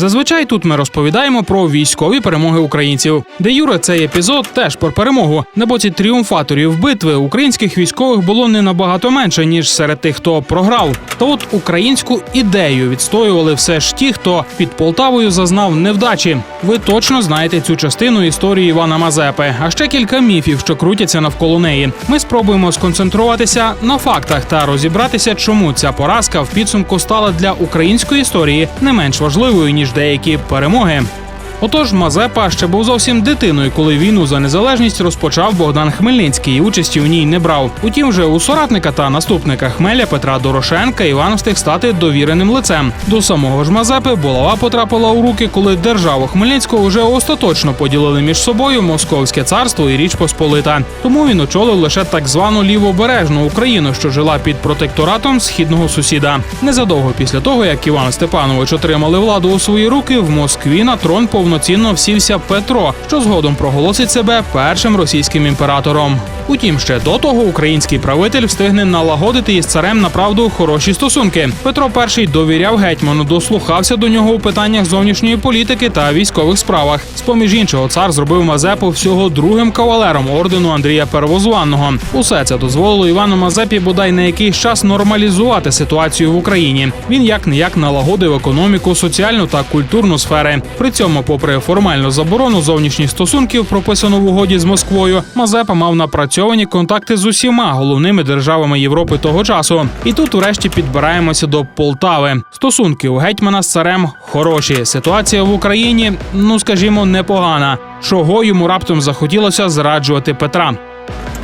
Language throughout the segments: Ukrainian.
Зазвичай тут ми розповідаємо про військові перемоги українців. Де Юре цей епізод теж про перемогу. На боці тріумфаторів битви українських військових було не набагато менше ніж серед тих, хто програв. Та от українську ідею відстоювали все ж ті, хто під Полтавою зазнав невдачі. Ви точно знаєте цю частину історії Івана Мазепи, а ще кілька міфів, що крутяться навколо неї. Ми спробуємо сконцентруватися на фактах та розібратися, чому ця поразка в підсумку стала для української історії не менш важливою ніж деякі перемоги. Отож, Мазепа ще був зовсім дитиною, коли війну за незалежність розпочав Богдан Хмельницький і участі у ній не брав. Утім, вже у соратника та наступника Хмеля Петра Дорошенка Іван встиг стати довіреним лицем. До самого ж Мазепи булава потрапила у руки, коли державу Хмельницького вже остаточно поділили між собою Московське царство і Річ Посполита. Тому він очолив лише так звану лівобережну Україну, що жила під протекторатом східного сусіда. Незадовго після того, як Іван Степанович отримали владу у свої руки, в Москві на трон повноцінно всівся Петро, що згодом проголосить себе першим російським імператором. Утім, ще до того український правитель встигне налагодити із царем направду хороші стосунки. Петро І довіряв гетьману, дослухався до нього у питаннях зовнішньої політики та військових справах. З поміж іншого, цар зробив Мазепу всього другим кавалером ордену Андрія Первозванного. Усе це дозволило Івану Мазепі бодай на якийсь час нормалізувати ситуацію в Україні. Він як не як налагодив економіку, соціальну та культурну сфери. При цьому, попри формальну заборону зовнішніх стосунків, прописану в угоді з Москвою, Мазепа мав напрацьовані контакти з усіма головними державами Європи того часу. І тут, врешті, підбираємося до Полтави. Стосунки у гетьмана з царем хороші. Ситуація в Україні, ну скажімо, непогана. Чого йому раптом захотілося зраджувати Петра.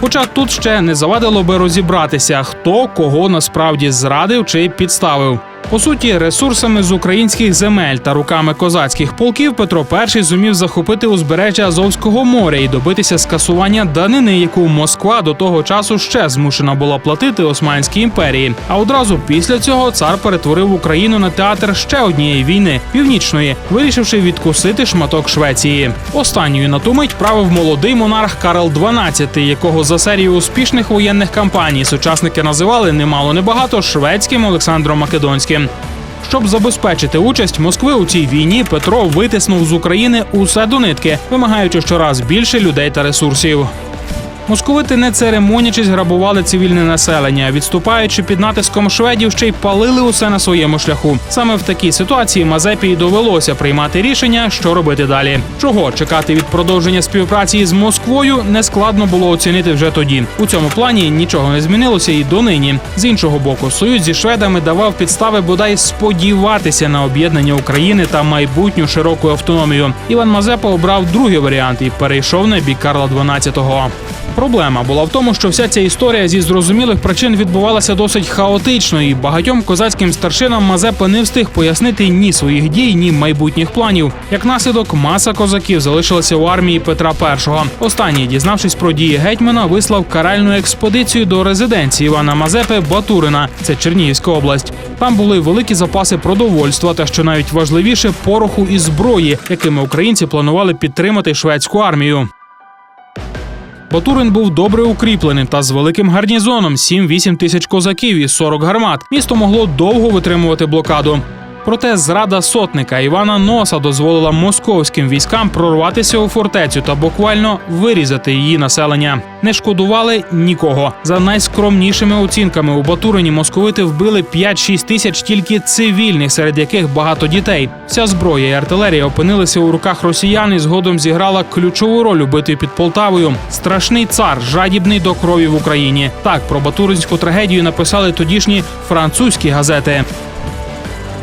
Хоча тут ще не завадило би розібратися, хто кого насправді зрадив чи підставив. По суті, ресурсами з українських земель та руками козацьких полків Петро І зумів захопити узбережжя Азовського моря і добитися скасування данини, яку Москва до того часу ще змушена була платити Османській імперії. А одразу після цього цар перетворив Україну на театр ще однієї війни північної, вирішивши відкусити шматок Швеції. Останньою на ту мить правив молодий монарх Карл XII, якого за серію успішних воєнних кампаній сучасники називали немало небагато шведським Олександром Македонським. Щоб забезпечити участь Москви у цій війні, Петро витиснув з України усе до нитки, вимагаючи щораз більше людей та ресурсів. Московити не церемонячись грабували цивільне населення, відступаючи під натиском шведів, ще й палили усе на своєму шляху. Саме в такій ситуації Мазепі довелося приймати рішення, що робити далі. Чого чекати від продовження співпраці з Москвою нескладно було оцінити вже тоді. У цьому плані нічого не змінилося і донині. З іншого боку, союз зі шведами давав підстави бодай сподіватися на об'єднання України та майбутню широку автономію. Іван Мазепа обрав другий варіант і перейшов на бік Карла XII. Проблема була в тому, що вся ця історія зі зрозумілих причин відбувалася досить хаотично, і багатьом козацьким старшинам Мазепа не встиг пояснити ні своїх дій, ні майбутніх планів. Як наслідок, маса козаків залишилася у армії Петра І. Останній, дізнавшись про дії гетьмана, вислав каральну експедицію до резиденції Івана Мазепи Батурина, це Чернігівська область. Там були великі запаси продовольства та що навіть важливіше пороху і зброї, якими українці планували підтримати шведську армію. Батурин був добре укріпленим та з великим гарнізоном 7-8 тисяч козаків і 40 гармат. Місто могло довго витримувати блокаду. Проте зрада сотника Івана Носа дозволила московським військам прорватися у фортецю та буквально вирізати її населення. Не шкодували нікого. За найскромнішими оцінками у Батурині московити вбили 5-6 тисяч тільки цивільних, серед яких багато дітей. Вся зброя і артилерія опинилися у руках росіян і згодом зіграла ключову роль у битві під Полтавою. Страшний цар, жадібний до крові в Україні. Так про батуринську трагедію написали тодішні французькі газети.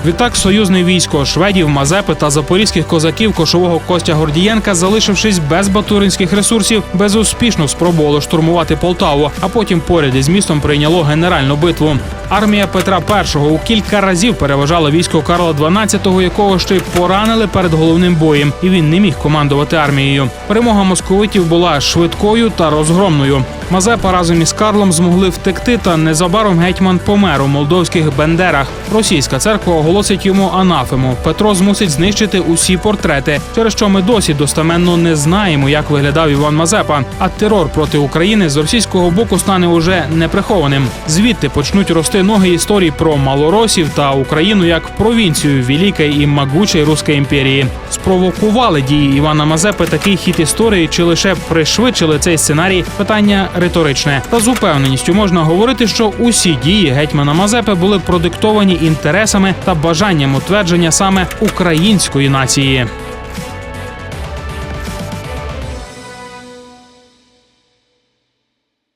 Відтак союзне військо шведів, Мазепи та запорізьких козаків кошового Костя Гордієнка, залишившись без батуринських ресурсів, безуспішно спробувало штурмувати Полтаву, а потім поряд із містом прийняло генеральну битву. Армія Петра І у кілька разів переважала військо Карла XII, якого ще й поранили перед головним боєм, і він не міг командувати армією. Перемога московитів була швидкою та розгромною. Мазепа разом із Карлом змогли втекти, та незабаром гетьман помер у молдовських бендерах. Російська церква оголосить йому анафему. Петро змусить знищити усі портрети, через що ми досі достеменно не знаємо, як виглядав Іван Мазепа. А терор проти України з російського боку стане уже неприхованим. Звідти почнуть рости ноги історії про малоросів та Україну як провінцію великої і могучої Руської імперії. Спровокували дії Івана Мазепи такий хід історії, чи лише пришвидшили цей сценарій? Питання риторичне. Та з упевненістю можна говорити, що усі дії гетьмана Мазепи були продиктовані інтересами та бажанням утвердження саме української нації.